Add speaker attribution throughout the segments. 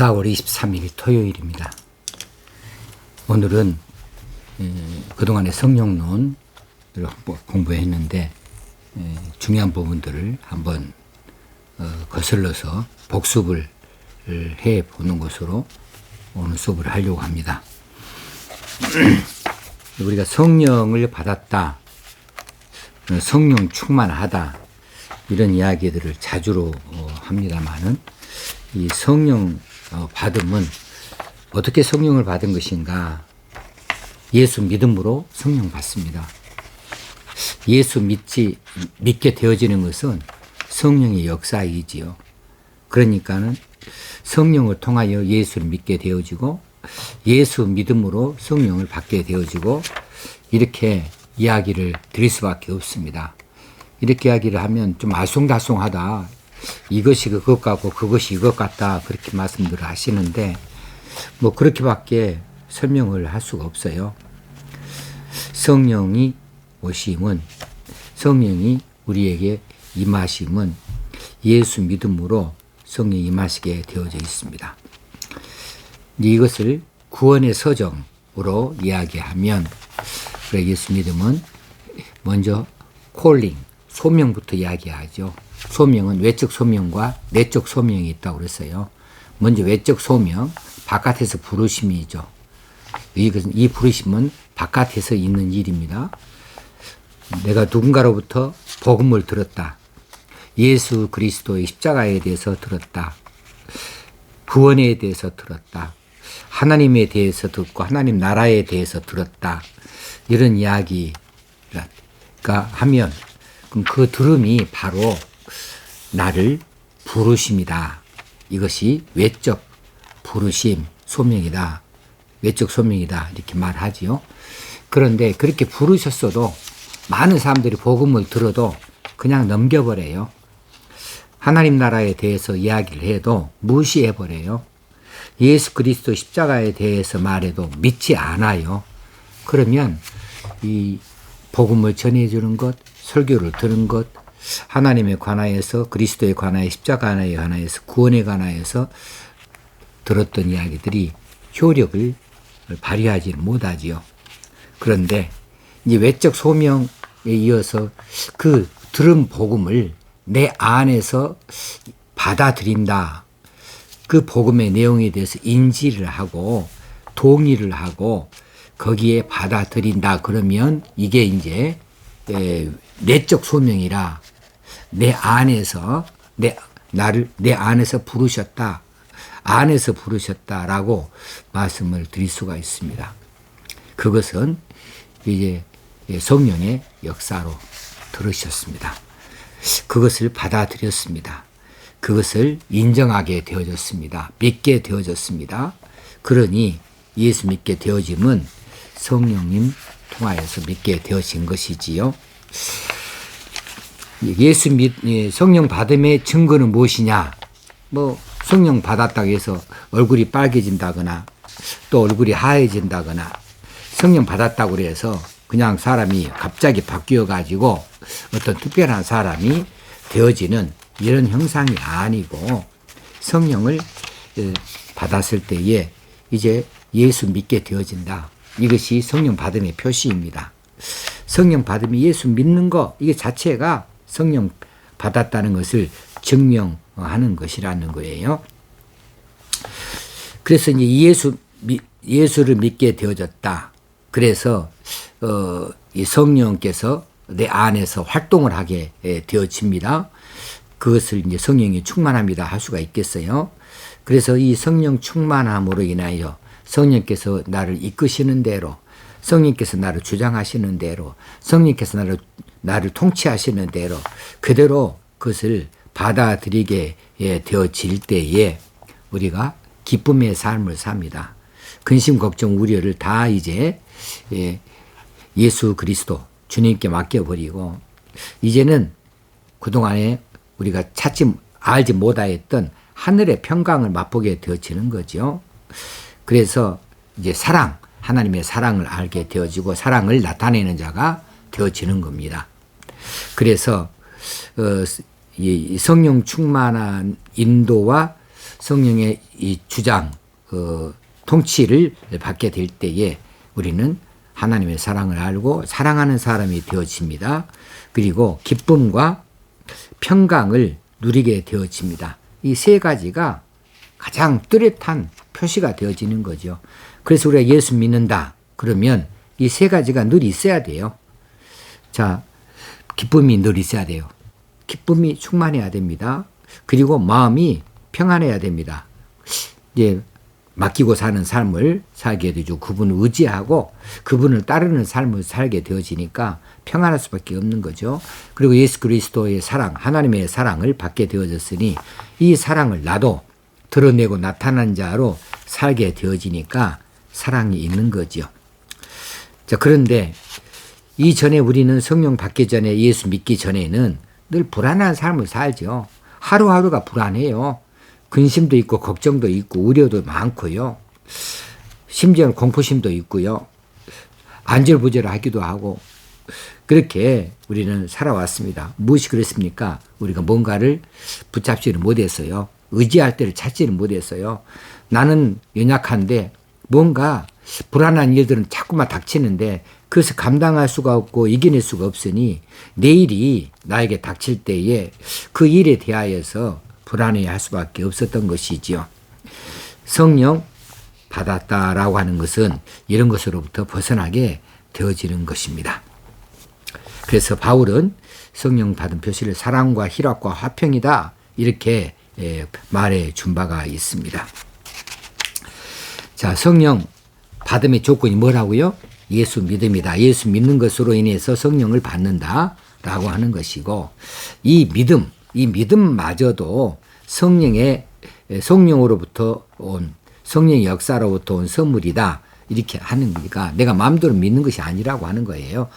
Speaker 1: 4월 23일 토요일입니다. 오늘은 음, 그동안의 성령론을 공부했는데 에, 중요한 부분들을 한번 어, 거슬러서 복습을 해 보는 것으로 오늘 수업을 하려고 합니다. 우리가 성령을 받았다, 어, 성령 충만하다 이런 이야기들을 자주로 어, 합니다만은 이 성령 어, 받음은 어떻게 성령을 받은 것인가? 예수 믿음으로 성령 받습니다. 예수 믿지 믿게 되어지는 것은 성령의 역사이지요. 그러니까는 성령을 통하여 예수를 믿게 되어지고 예수 믿음으로 성령을 받게 되어지고 이렇게 이야기를 드릴 수밖에 없습니다. 이렇게 이야기를 하면 좀 알쏭달쏭하다. 이것이 그것 같고 그것이 이것 같다. 그렇게 말씀들을 하시는데 뭐 그렇게밖에 설명을 할 수가 없어요. 성령이 오심은 성령이 우리에게 임하심은 예수 믿음으로 성령 임하시게 되어져 있습니다. 이것을 구원의 서정으로 이야기하면 예수 믿음은 먼저 콜링 소명부터 이야기하죠. 소명은 외적 소명과 내적 소명이 있다고 그랬어요. 먼저 외적 소명, 바깥에서 부르심이죠. 이 부르심은 바깥에서 있는 일입니다. 내가 누군가로부터 복음을 들었다. 예수 그리스도의 십자가에 대해서 들었다. 구원에 대해서 들었다. 하나님에 대해서 듣고 하나님 나라에 대해서 들었다. 이런 이야기가 하면 그럼 그 들음이 바로 나를 부르심이다. 이것이 외적 부르심 소명이다. 외적 소명이다. 이렇게 말하지요. 그런데 그렇게 부르셨어도 많은 사람들이 복음을 들어도 그냥 넘겨버려요. 하나님 나라에 대해서 이야기를 해도 무시해버려요. 예수 그리스도 십자가에 대해서 말해도 믿지 않아요. 그러면 이 복음을 전해주는 것, 설교를 들은 것, 하나님에 관하여서 그리스도에 관하여 십자가에 관하여서 구원에 관하여서 들었던 이야기들이 효력을 발휘하지 못하지요. 그런데 이제 외적 소명에 이어서 그 들은 복음을 내 안에서 받아들인다. 그 복음의 내용에 대해서 인지를 하고 동의를 하고 거기에 받아들인다. 그러면 이게 이제 내적 소명이라 내 안에서 내 나를 내 안에서 부르셨다. 안에서 부르셨다라고 말씀을 드릴 수가 있습니다. 그것은 이제 성령의 역사로 들으셨습니다. 그것을 받아들였습니다. 그것을 인정하게 되어졌습니다. 믿게 되어졌습니다. 그러니 예수 믿게 되어짐은 성령님 통하여서 믿게 되어진 것이지요. 예수 믿 예, 성령 받음의 증거는 무엇이냐? 뭐 성령 받았다고 해서 얼굴이 빨개진다거나 또 얼굴이 하얘진다거나 성령 받았다고 그래서 그냥 사람이 갑자기 바뀌어 가지고 어떤 특별한 사람이 되어지는 이런 형상이 아니고 성령을 예, 받았을 때에 이제 예수 믿게 되어진다. 이것이 성령 받음의 표시입니다. 성령 받음이 예수 믿는 것 이게 자체가 성령 받았다는 것을 증명하는 것이라는 거예요. 그래서 이제 예수 예수를 믿게 되어졌다. 그래서 어, 이 성령께서 내 안에서 활동을 하게 되어집니다. 그것을 이제 성령이 충만합니다 할 수가 있겠어요. 그래서 이 성령 충만함으로 인하여 성령께서 나를 이끄시는 대로 성령께서 나를 주장하시는 대로 성령께서 나를 나를 통치하시는 대로 그대로 그것을 받아들이게 되어질 때에 우리가 기쁨의 삶을 삽니다. 근심, 걱정, 우려를 다 이제 예, 예수 그리스도 주님께 맡겨버리고 이제는 그동안에 우리가 찾지 알지 못하였던 하늘의 평강을 맛보게 되어지는 거죠. 그래서 이제 사랑, 하나님의 사랑을 알게 되어지고 사랑을 나타내는 자가 되어지는 겁니다. 그래서 어, 이 성령 충만한 인도와 성령의 이 주장, 어, 통치를 받게 될 때에 우리는 하나님의 사랑을 알고 사랑하는 사람이 되어집니다. 그리고 기쁨과 평강을 누리게 되어집니다. 이 세 가지가 가장 뚜렷한 표시가 되어지는 거죠. 그래서 우리가 예수 믿는다. 그러면 이 세 가지가 늘 있어야 돼요. 자, 기쁨이 늘 있어야 돼요. 기쁨이 충만해야 됩니다. 그리고 마음이 평안해야 됩니다. 이제 맡기고 사는 삶을 살게 되죠. 그분을 의지하고 그분을 따르는 삶을 살게 되어지니까 평안할 수밖에 없는 거죠. 그리고 예수 그리스도의 사랑, 하나님의 사랑을 받게 되어졌으니 이 사랑을 나도 드러내고 나타난 자로 살게 되어지니까 사랑이 있는 거죠. 자, 그런데 이전에 우리는 성령 받기 전에 예수 믿기 전에는 늘 불안한 삶을 살죠. 하루하루가 불안해요. 근심도 있고 걱정도 있고 우려도 많고요. 심지어는 공포심도 있고요. 안절부절하기도 하고 그렇게 우리는 살아왔습니다. 무엇이 그랬습니까? 우리가 뭔가를 붙잡지는 못했어요. 의지할 때를 찾지는 못했어요. 나는 연약한데 뭔가 불안한 일들은 자꾸만 닥치는데 그것을 감당할 수가 없고 이겨낼 수가 없으니 내일이 나에게 닥칠 때에 그 일에 대하여서 불안해 할 수밖에 없었던 것이지요. 성령 받았다라고 하는 것은 이런 것으로부터 벗어나게 되어지는 것입니다. 그래서 바울은 성령 받은 표시를 사랑과 희락과 화평이다 이렇게 예, 말해 준 바가 있습니다. 자, 성령 받음의 조건이 뭐라고요? 예수 믿음이다. 예수 믿는 것으로 인해서 성령을 받는다 라고 하는 것이고 이 믿음, 이 믿음마저도 성령의 성령으로부터 온 성령의 역사로부터 온 선물이다. 이렇게 하는 거니까 내가 마음대로 믿는 것이 아니라고 하는 거예요.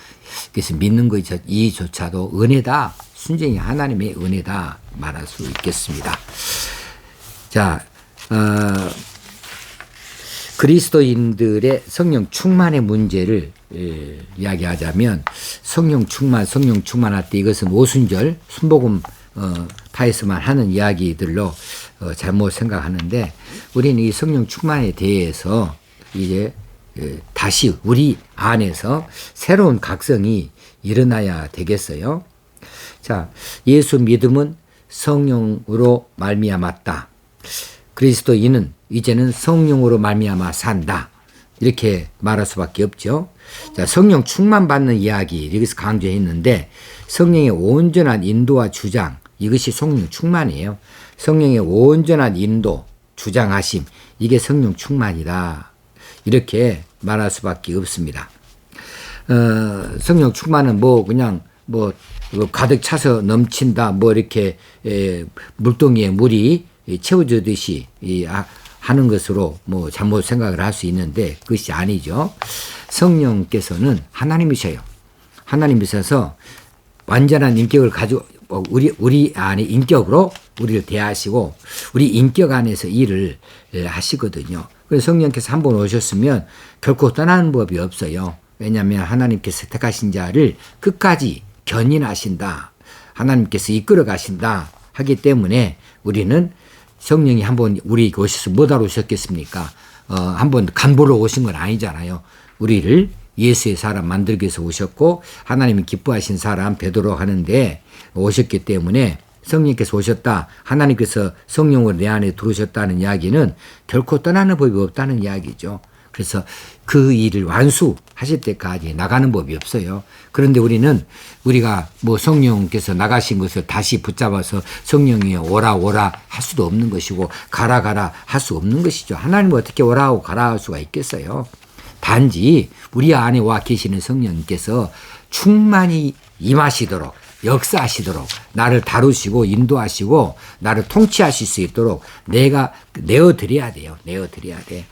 Speaker 1: 그래서 믿는 것 이조차도 은혜다. 순전히 하나님의 은혜다 말할 수 있겠습니다. 자, 어, 그리스도인들의 성령 충만의 문제를 예, 이야기하자면 성령 충만, 성령 충만할 때 이것은 오순절 순복음 어, 파에서만 하는 이야기들로 어, 잘못 생각하는데 우리는 이 성령 충만에 대해서 이제 예, 다시 우리 안에서 새로운 각성이 일어나야 되겠어요. 자, 예수 믿음은 성령으로 말미암았다. 그리스도인은 이제는 성령으로 말미암아 산다. 이렇게 말할 수밖에 없죠. 자, 성령 충만 받는 이야기 여기서 강조했는데 성령의 온전한 인도와 주장 이것이 성령 충만이에요. 성령의 온전한 인도, 주장하심 이게 성령 충만이다. 이렇게 말할 수밖에 없습니다. 어, 성령 충만은 뭐 그냥 뭐 가득 차서 넘친다 뭐 이렇게 에, 물동이에 물이 채워지듯이 이, 아, 하는 것으로 뭐 잘못 생각을 할 수 있는데 그것이 아니죠. 성령께서는 하나님이셔요. 하나님이셔서 완전한 인격을 가지고 우리 우리 안에 인격으로 우리를 대하시고 우리 인격 안에서 일을 하시거든요. 성령께서 한 번 오셨으면 결코 떠나는 법이 없어요. 왜냐하면 하나님께서 택하신 자를 끝까지 견인하신다. 하나님께서 이끌어 가신다. 하기 때문에 우리는 성령이 한 번 우리에게 오셔서 뭐하러 오셨겠습니까? 어, 한번 간보러 오신 건 아니잖아요. 우리를 예수의 사람 만들기 위해서 오셨고 하나님이 기뻐하신 사람 되도록 하는데 오셨기 때문에 성령께서 오셨다. 하나님께서 성령으로 내 안에 들어오셨다는 이야기는 결코 떠나는 법이 없다는 이야기죠. 그래서 그 일을 완수하실 때까지 나가는 법이 없어요. 그런데 우리는 우리가 뭐 성령께서 나가신 것을 다시 붙잡아서 성령이 오라 오라 할 수도 없는 것이고 가라 가라 할 수 없는 것이죠. 하나님 어떻게 오라 하고 가라 할 수가 있겠어요. 단지 우리 안에 와 계시는 성령님께서 충만히 임하시도록 역사하시도록 나를 다루시고 인도하시고 나를 통치하실 수 있도록 내가 내어 드려야 돼요. 내어 드려야 돼.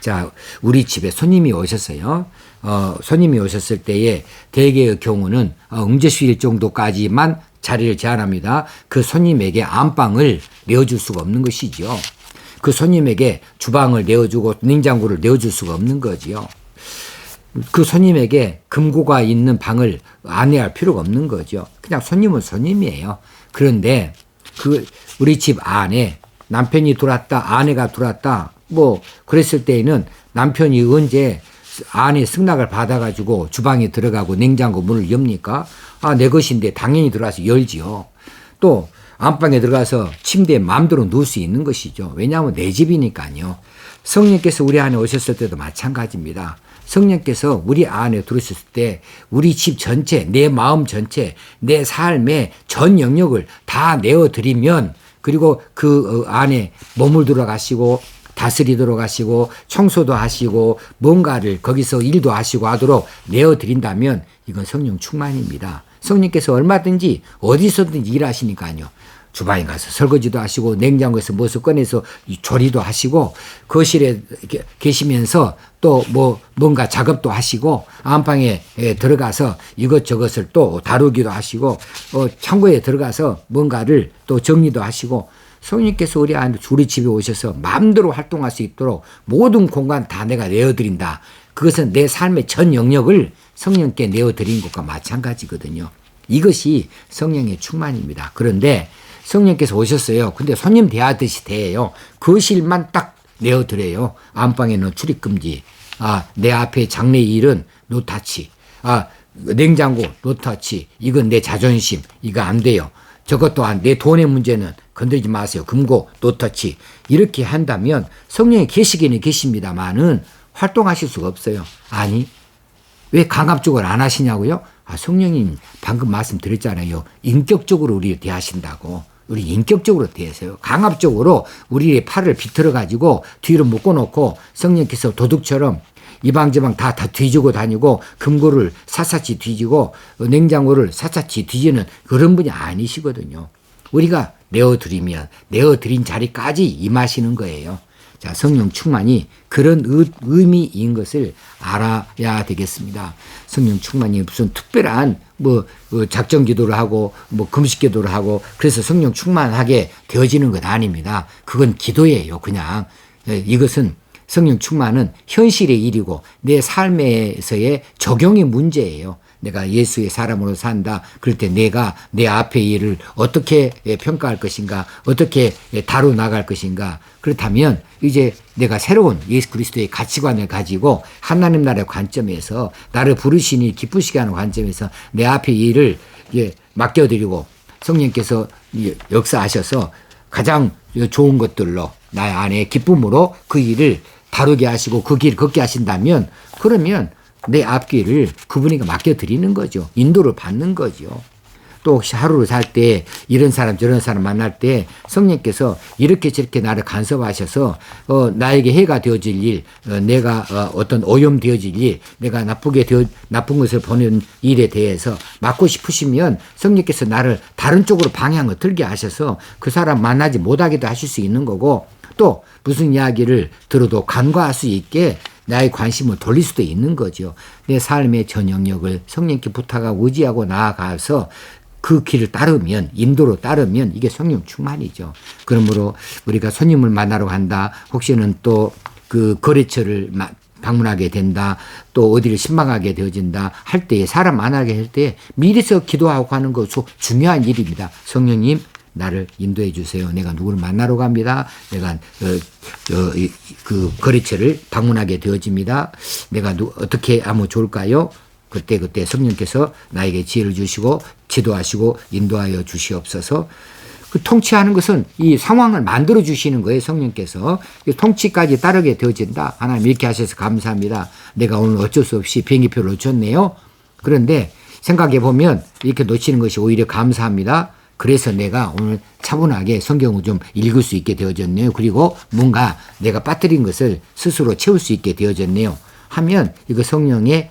Speaker 1: 자, 우리 집에 손님이 오셨어요. 어, 손님이 오셨을 때에 대개의 경우는 어, 응제수일 정도까지만 자리를 제한합니다. 그 손님에게 안방을 내어줄 수가 없는 것이죠. 그 손님에게 주방을 내어주고 냉장고를 내어줄 수가 없는 거지요. 그 손님에게 금고가 있는 방을 안내할 필요가 없는 거죠. 그냥 손님은 손님이에요. 그런데 그 우리 집 안에 남편이 들어왔다, 아내가 들어왔다, 뭐, 그랬을 때에는 남편이 언제 아내 승낙을 받아가지고 주방에 들어가고 냉장고 문을 엽니까? 아, 내 것인데 당연히 들어가서 열지요. 또, 안방에 들어가서 침대에 마음대로 누울 수 있는 것이죠. 왜냐하면 내 집이니까요. 성령께서 우리 안에 오셨을 때도 마찬가지입니다. 성령께서 우리 안에 들어오셨을 때 우리 집 전체, 내 마음 전체, 내 삶의 전 영역을 다 내어드리면 그리고 그 어, 안에 몸을 들어 가시고 다스리도록 하시고 청소도 하시고 뭔가를 거기서 일도 하시고 하도록 내어드린다면 이건 성령 충만입니다. 성령께서 얼마든지 어디서든지 일하시니까요. 주방에 가서 설거지도 하시고 냉장고에서 무엇을 꺼내서 조리도 하시고 거실에 계시면서 또 뭐 뭔가 작업도 하시고 안방에 들어가서 이것저것을 또 다루기도 하시고 어 창고에 들어가서 뭔가를 또 정리도 하시고 성령께서 우리 안 우리 집에 오셔서 마음대로 활동할 수 있도록 모든 공간 다 내가 내어드린다. 그것은 내 삶의 전 영역을 성령께 내어드린 것과 마찬가지거든요. 이것이 성령의 충만입니다. 그런데 성령께서 오셨어요. 근데 손님 대하듯이 대해요. 거실만 딱 내어드려요. 안방에는 출입금지. 아, 내 앞에 장례 일은 노타치. 아, 냉장고 노타치. 이건 내 자존심. 이거 안 돼요. 저것 또한 내 돈의 문제는 건들지 마세요. 금고 노터치. 이렇게 한다면 성령이 계시기는 계십니다만은 활동하실 수가 없어요. 아니, 왜 강압적으로 안 하시냐고요? 아, 성령님 방금 말씀드렸잖아요. 인격적으로 우리 대하신다고. 우리 인격적으로 대해서요. 강압적으로 우리의 팔을 비틀어 가지고 뒤로 묶어놓고 성령께서 도둑처럼 이방저방 다, 다 뒤지고 다니고 금고를 사사치 뒤지고 냉장고를 사사치 뒤지는 그런 분이 아니시거든요. 우리가 내어드리면 내어드린 자리까지 임하시는 거예요. 자, 성령 충만이 그런 의, 의미인 것을 알아야 되겠습니다. 성령 충만이 무슨 특별한 뭐 어, 작정 기도를 하고 뭐 금식 기도를 하고 그래서 성령 충만하게 되어지는 것 아닙니다. 그건 기도예요. 그냥 예, 이것은 성령 충만은 현실의 일이고 내 삶에서의 적용의 문제예요. 내가 예수의 사람으로 산다. 그럴 때 내가 내 앞의 일을 어떻게 평가할 것인가, 어떻게 다루 나갈 것인가. 그렇다면 이제 내가 새로운 예수 그리스도의 가치관을 가지고 하나님 나라의 관점에서 나를 부르시니 기쁘시게 하는 관점에서 내 앞의 일을 맡겨드리고 성령께서 역사하셔서 가장 좋은 것들로 나의 안에 기쁨으로 그 일을 다루게 하시고 그 길을 걷게 하신다면 그러면 내 앞길을 그분에게 맡겨드리는 거죠. 인도를 받는 거죠. 또 혹시 하루를 살 때 이런 사람 저런 사람 만날 때 성령께서 이렇게 저렇게 나를 간섭하셔서 어 나에게 해가 되어질 일, 어 내가 어 어떤 오염 되어질 일, 내가 나쁘게 되어 나쁜 것을 보는 일에 대해서 맡고 싶으시면 성령께서 나를 다른 쪽으로 방향을 틀게 하셔서 그 사람 만나지 못하게도 하실 수 있는 거고 또 무슨 이야기를 들어도 간과할 수 있게 나의 관심을 돌릴 수도 있는 거죠. 내 삶의 전 영역을 성령께 부탁하고 의지하고 나아가서 그 길을 따르면 인도로 따르면 이게 성령 충만이죠. 그러므로 우리가 손님을 만나러 간다. 혹시는 또 그 거래처를 방문하게 된다. 또 어디를 신방하게 되어진다. 할 때에 사람 만나게 할때 미리서 기도하고 하는 것 중요한 일입니다. 성령님 나를 인도해 주세요. 내가 누구를 만나러 갑니다. 내가 어, 어, 그 거래처를 방문하게 되어집니다. 내가 누, 어떻게 하면 좋을까요? 그때 그때 성령께서 나에게 지혜를 주시고 지도하시고 인도하여 주시옵소서. 그 통치하는 것은 이 상황을 만들어 주시는 거예요, 성령께서. 통치까지 따르게 되어진다. 하나님 이렇게 하셔서 감사합니다. 내가 오늘 어쩔 수 없이 비행기표를 놓쳤네요. 그런데 생각해 보면 이렇게 놓치는 것이 오히려 감사합니다. 그래서 내가 오늘 차분하게 성경을 좀 읽을 수 있게 되어졌네요. 그리고 뭔가 내가 빠뜨린 것을 스스로 채울 수 있게 되어졌네요. 하면 이거 성령의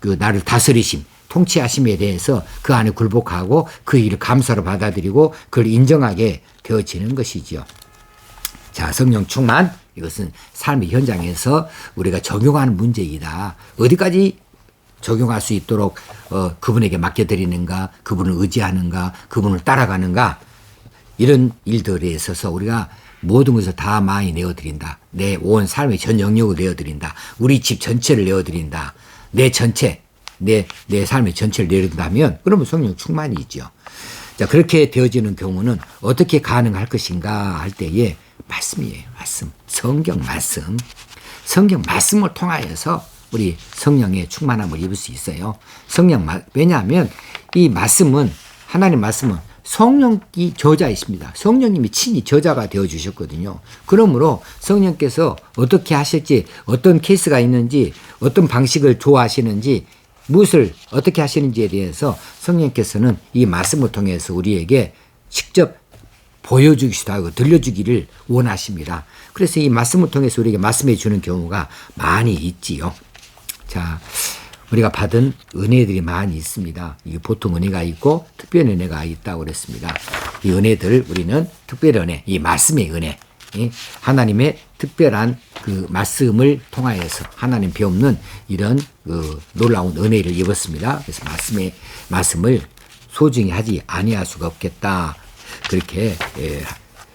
Speaker 1: 그 나를 다스리심, 통치하심에 대해서 그 안에 굴복하고 그 일을 감사로 받아들이고 그걸 인정하게 되어지는 것이죠. 자, 성령 충만 이것은 삶의 현장에서 우리가 적용하는 문제이다. 어디까지 적용할 수 있도록 어, 그분에게 맡겨드리는가, 그분을 의지하는가, 그분을 따라가는가 이런 일들에 있어서 우리가 모든 것을 다 많이 내어드린다. 내 온 삶의 전 영역을 내어드린다. 우리 집 전체를 내어드린다. 내 전체, 내, 내 삶의 전체를 내어드린다면 그러면 성령 충만이 있죠. 자, 그렇게 되어지는 경우는 어떻게 가능할 것인가 할 때에 말씀이에요. 말씀. 성경 말씀. 성경 말씀을 통하여서 우리 성령의 충만함을 입을 수 있어요. 성령 말 왜냐하면 이 말씀은 하나님 말씀은 성령이 저자이십니다. 성령님이 친히 저자가 되어 주셨거든요. 그러므로 성령께서 어떻게 하실지 어떤 케이스가 있는지 어떤 방식을 좋아하시는지 무엇을 어떻게 하시는지에 대해서 성령께서는 이 말씀을 통해서 우리에게 직접 보여주기도 하고 들려주기를 원하십니다. 그래서 이 말씀을 통해서 우리에게 말씀해 주는 경우가 많이 있지요. 자, 우리가 받은 은혜들이 많이 있습니다. 이게 보통 은혜가 있고 특별 은혜가 있다고 그랬습니다. 이 은혜들 우리는 특별 은혜, 이 말씀의 은혜, 이 하나님의 특별한 그 말씀을 통하여서 하나님 배우는 이런 그 놀라운 은혜를 입었습니다. 그래서 말씀의 말씀을 소중히 하지 아니할 수가 없겠다. 그렇게 예,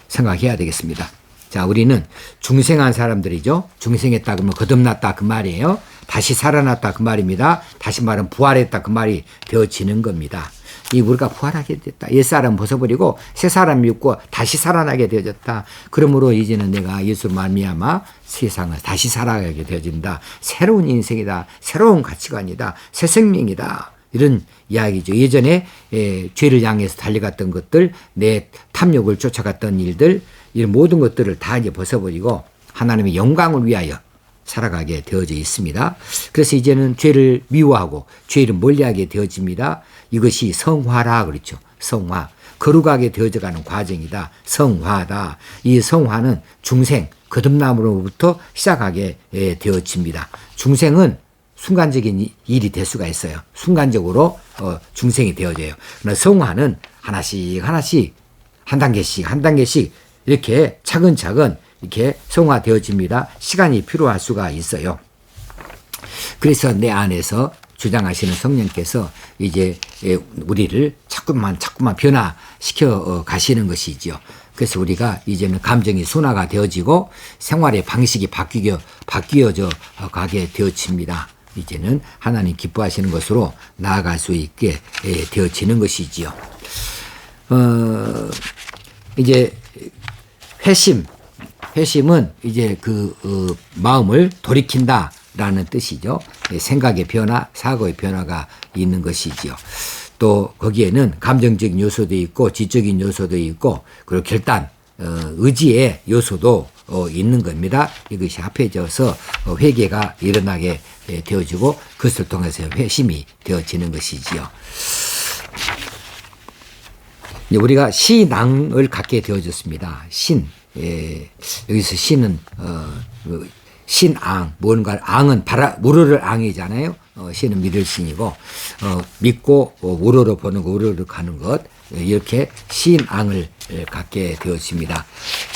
Speaker 1: 생각해야 되겠습니다. 자, 우리는 중생한 사람들이죠. 중생했다 그러면 거듭났다 그 말이에요. 다시 살아났다 그 말입니다. 다시 말하면 부활했다 그 말이 되어지는 겁니다. 이 우리가 부활하게 됐다. 옛사람 벗어버리고 새 사람 믿고 다시 살아나게 되어졌다. 그러므로 이제는 내가 예수 말미암아 세상을 다시 살아가게 되어진다. 새로운 인생이다. 새로운 가치관이다. 새 생명이다. 이런 이야기죠. 예전에 에, 죄를 향해서 달려갔던 것들, 내 탐욕을 쫓아갔던 일들, 이런 모든 것들을 다 이제 벗어버리고 하나님의 영광을 위하여 살아가게 되어져 있습니다. 그래서 이제는 죄를 미워하고 죄를 멀리하게 되어집니다. 이것이 성화라 그렇죠. 성화. 거룩하게 되어져 가는 과정이다. 성화다. 이 성화는 중생, 거듭남으로부터 시작하게 되어집니다. 중생은 순간적인 일이 될 수가 있어요. 순간적으로 어, 중생이 되어져요. 그러나 성화는 하나씩 하나씩 한 단계씩 한 단계씩 이렇게 차근차근 이렇게 성화되어집니다. 시간이 필요할 수가 있어요. 그래서 내 안에서 주장하시는 성령께서 이제 우리를 자꾸만 자꾸만 변화시켜 가시는 것이지요. 그래서 우리가 이제는 감정이 순화가 되어지고 생활의 방식이 바뀌어 바뀌어져 가게 되어집니다. 이제는 하나님 기뻐하시는 것으로 나아갈 수 있게 되어지는 것이지요. 어, 이제 회심, 회심은 이제 그 어, 마음을 돌이킨다라는 뜻이죠. 생각의 변화, 사고의 변화가 있는 것이지요. 또 거기에는 감정적인 요소도 있고 지적인 요소도 있고 그리고 결단, 어, 의지의 요소도 어, 있는 겁니다. 이것이 합해져서 어, 회개가 일어나게 예, 되어지고 그것을 통해서 회심이 되어지는 것이지요. 우리가 신앙을 갖게 되어졌습니다. 신. 예, 여기서 신은 어, 그 신앙 뭔가 앙은 바라 우러를 앙이잖아요. 어, 신은 믿을 신이고 어, 믿고 어, 우러러 보는 거 우러러 가는 것 이렇게 신앙을 갖게 되었습니다.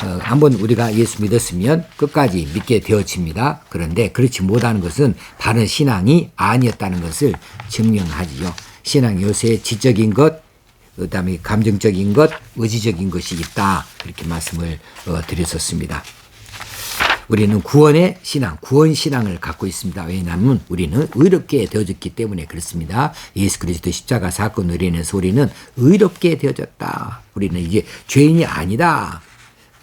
Speaker 1: 어, 한번 우리가 예수 믿었으면 끝까지 믿게 되어집니다. 그런데 그렇지 못하는 것은 바른 신앙이 아니었다는 것을 증명하지요. 신앙 요새 지적인 것, 그 다음에 감정적인 것, 의지적인 것이 있다. 그렇게 말씀을 어, 드렸었습니다. 우리는 구원의 신앙, 구원 신앙을 갖고 있습니다. 왜냐하면 우리는 의롭게 되어졌기 때문에 그렇습니다. 예수 그리스도 십자가 사건으로 인해서 우리는 의롭게 되어졌다. 우리는 이제 죄인이 아니다.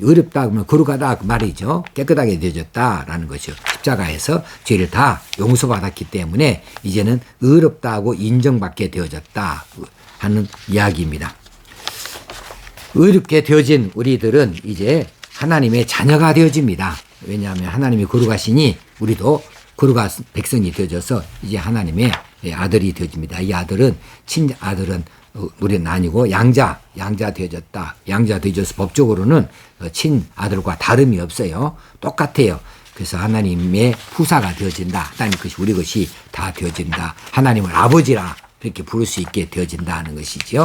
Speaker 1: 의롭다 그러면 거룩하다 그 말이죠. 깨끗하게 되어졌다라는 것이죠. 십자가에서 죄를 다 용서받았기 때문에 이제는 의롭다고 인정받게 되어졌다 하는 이야기입니다. 의롭게 되어진 우리들은 이제 하나님의 자녀가 되어집니다. 왜냐하면 하나님이 거룩하시니 우리도 거룩한 백성이 되어져서 이제 하나님의 아들이 되어집니다. 이 아들은 친 아들은 우리는 아니고 양자 양자 되어졌다. 양자 되어져서 법적으로는 친 아들과 다름이 없어요. 똑같아요. 그래서 하나님의 후사가 되어진다. 하나님 것이 우리 것이 다 되어진다. 하나님을 아버지라 그렇게 부를 수 있게 되어진다는 것이지요.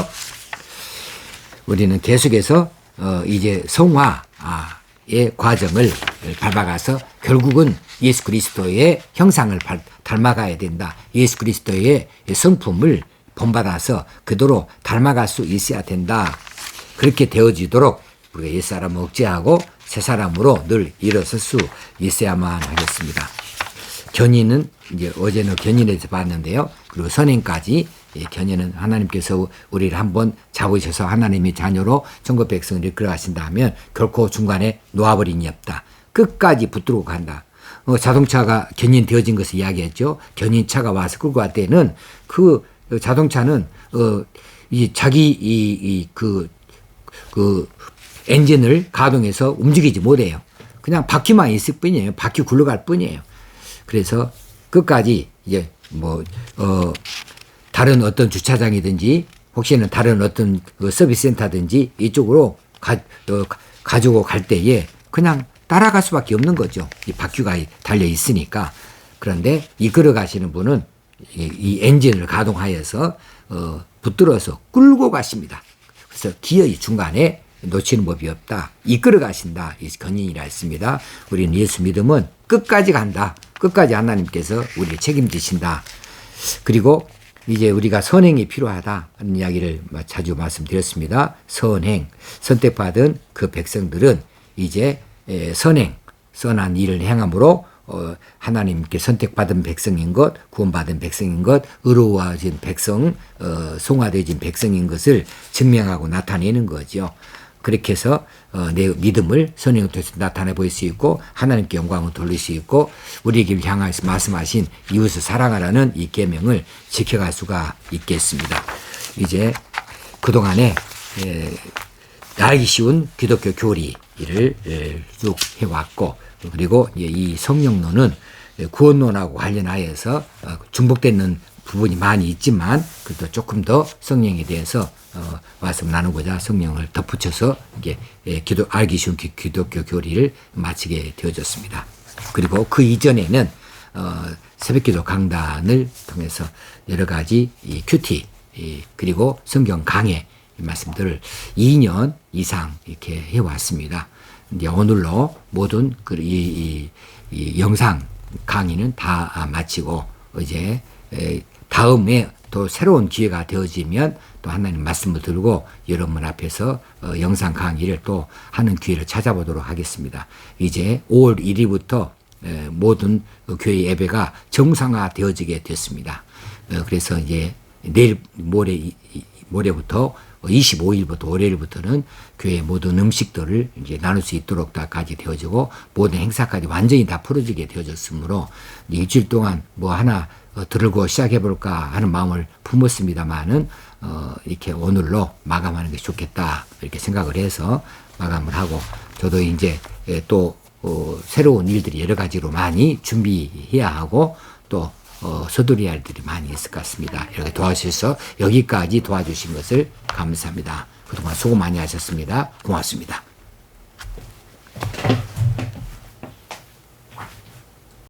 Speaker 1: 우리는 계속해서 어 이제 성화 아, 의 과정을 밟아가서 결국은 예수 그리스도의 형상을 닮아가야 된다. 예수 그리스도의 성품을 본받아서 그대로 닮아갈 수 있어야 된다. 그렇게 되어지도록 우리가 옛사람을 억제하고 새 사람으로 늘 일어설 수 있어야만 하겠습니다. 견인은 이제 어제는 견인에서 봤는데요. 그리고 선행까지 이 견인은 하나님께서 우리를 한번 잡으셔서 하나님의 자녀로 천국 백성을 이끌어가신다 하면 결코 중간에 놓아버린 이 없다. 끝까지 붙들고 간다. 어, 자동차가 견인되어진 것을 이야기했죠. 견인차가 와서 끌고 갈 때는 그 자동차는 어, 이 자기 이그 그 엔진을 가동해서 움직이지 못해요. 그냥 바퀴만 있을 뿐이에요. 바퀴 굴러갈 뿐이에요. 그래서 끝까지 이제 뭐, 어, 다른 어떤 주차장이든지 혹시는 다른 어떤 그 서비스 센터든지 이쪽으로 가, 어, 가지고 갈 때에 그냥 따라갈 수밖에 없는 거죠. 이 바퀴가 달려 있으니까. 그런데 이끌어 가시는 분은 이, 이 엔진을 가동하여서 어, 붙들어서 끌고 가십니다. 그래서 기어이 중간에 놓치는 법이 없다. 이끌어 가신다. 이 견인이라 했습니다. 우리는 예수 믿으면 끝까지 간다. 끝까지 하나님께서 우리를 책임지신다. 그리고 이제 우리가 선행이 필요하다 하는 이야기를 자주 말씀드렸습니다. 선행, 선택받은 그 백성들은 이제 에, 선행, 선한 일을 행함으로 어, 하나님께 선택받은 백성인 것, 구원받은 백성인 것, 의로워진 백성, 어, 송화되어진 백성인 것을 증명하고 나타내는 거죠. 그렇게 해서 어, 내 믿음을 선행을 통해서 나타내 보일 수 있고 하나님께 영광을 돌릴 수 있고 우리에게 향하서 말씀하신 이웃을 사랑하라는 이 계명을 지켜갈 수가 있겠습니다. 이제 그동안에 에, 알기 쉬운 기독교 교리를 에, 쭉 해왔고 그리고 이 성령론은 구원론하고 관련하여서 어, 중복되는 부분이 많이 있지만 그래도 조금 더 성령에 대해서 어, 말씀 나누고자 성령을 덧붙여서 이게 예, 기도 알기 쉬운 기, 기독교 교리를 마치게 되어졌습니다. 그리고 그 이전에는 어, 새벽기도 강단을 통해서 여러 가지 이 큐티 이, 그리고 성경 강해 이 말씀들을 2년 이상 이렇게 해왔습니다. 이제 오늘로 모든 그 이, 이, 이 영상 강의는 다 마치고 이제 에, 다음에 또 새로운 기회가 되어지면 또 하나님 말씀을 들고 여러분 앞에서 어, 영상 강의를 또 하는 기회를 찾아보도록 하겠습니다. 이제 5월 1일부터 에, 모든 그 교회 예배가 정상화 되어지게 됐습니다. 어, 그래서 이제 내일 모레 모레부터 25일부터 월요일부터는 교회 모든 음식들을 이제 나눌 수 있도록 다까지 되어지고 모든 행사까지 완전히 다 풀어지게 되어졌으므로 일주일 동안 뭐 하나 어, 들고 시작해 볼까 하는 마음을 품었습니다만은 어, 이렇게 오늘로 마감하는 게 좋겠다 이렇게 생각을 해서 마감을 하고 저도 이제 예, 또 어, 새로운 일들이 여러 가지로 많이 준비해야 하고 또 어, 서두리할 일들이 많이 있을 것 같습니다. 이렇게 도와주셔서 여기까지 도와주신 것을 감사합니다. 그동안 수고 많이 하셨습니다. 고맙습니다.